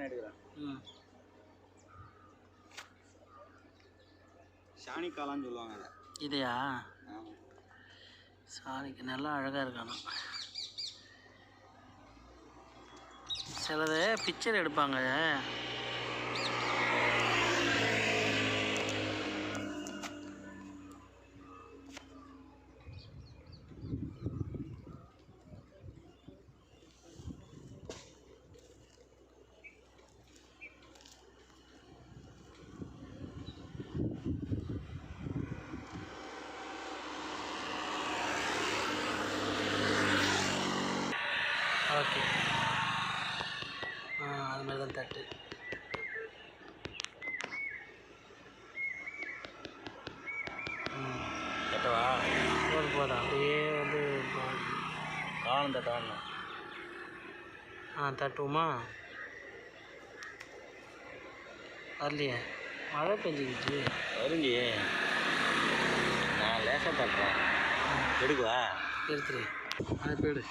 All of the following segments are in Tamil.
நான் எடுக்கிறேன். சாணி காளான்னு சொல்லுவாங்க அதை. இதையா? சாணிக்கு நல்லா அழகாக இருக்கானா சிலது பிக்சர் எடுப்பாங்க. ஓகே. அது மாதிரி தான் தட்டு. ம் கட்டவா போதும் போதும். அப்படியே வந்து காலம் தட்டவான்னு ஆ தட்டுவோமா? வரலையே. மழை பெஞ்சிக்கிச்சு. வருஞ்சி நான் லேசாக தட்டுறேன். எடுக்குவா? எடுத்துரு. ஆ போயிடு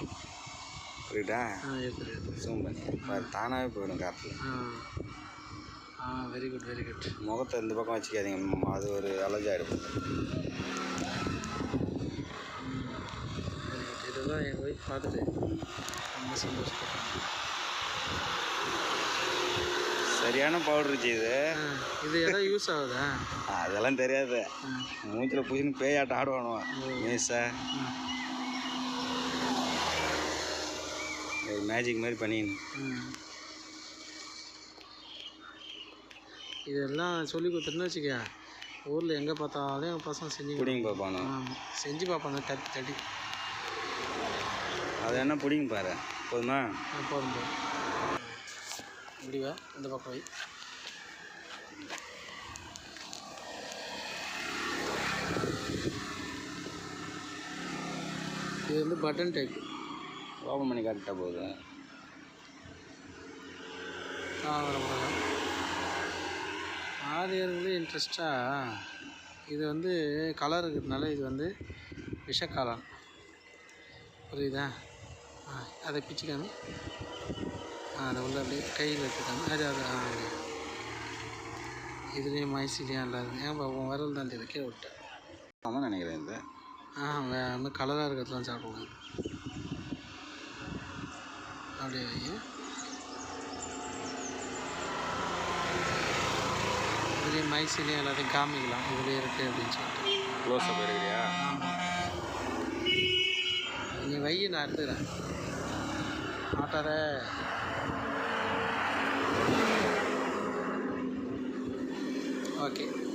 எடுத்துரு ஜூம் பண்ணி தானாகவே போயிடும் ஆ. ஆ வெரி குட் வெரி குட் முகத்தை இந்த பக்கம் வச்சுக்காதீங்க. அது ஒரு அலர்ஜி ஆகிடும் வெரி குட் இதெல்லாம் என் ஒய்ஃப் பார்த்துட்டு ரொம்ப சந்தோஷப்பட்டாங்க சரியான பவுடர் இருந்துச்சு இது. இது எதாவது யூஸ் ஆகுதா? அதெல்லாம் தெரியாது. மூஞ்சில் பூசின்னு பேயாட்டம் ஆடுவானுவான் மீசை. ஒரு மேஜிக் மாதிரி ம். இதெல்லாம் சொல்லி கொடுத்துட்டுன்னு வச்சுக்க ஊரில் எங்கே பார்த்தாலும் எங்கள் பசங்க செஞ்சு புடிங்க பார்ப்பானு செஞ்சு பார்ப்பாங்க தட்டி தட்டி. அது என்ன புடிங்க பாரு. போதுமா? போதும் போதும். இப்படி வா இந்த பக்கம் வை. இது வந்து பட்டன் டைப் ஓப்பன் பண்ணி காட்டிட்டா போகுது ஆரியர்களே இன்ட்ரெஸ்டாக இது வந்து கலர் இருக்கிறதுனால இது வந்து விஷக்காலம். புரியுதா? ஆ அதை பிச்சுக்காமி. அதை உள்ள அப்படியே கையில் எடுத்துக்காம. அது அது ஆ. இதுலேயும் மைசிலையும் எல்லாம் இருக்குது ஏன் உன் விரல் தான் இது கீழே விட்டேன் அதான் நினைக்கிறேன் இது ஆ கலராக இருக்கிறதுலாம் சாப்பிடக்கூடாது அப்படியே வை இதுலேயும் மைசிலையும் எல்லாத்தையும் காமிக்கலாம். இதுலேயே இருக்குது அப்படின்னு சொல்லிட்டு. க்ளோஸ் அப் எடுக்கிறியா நீ வை நான் எடுத்துக்கிறேன். ஆட்டார ஓகே.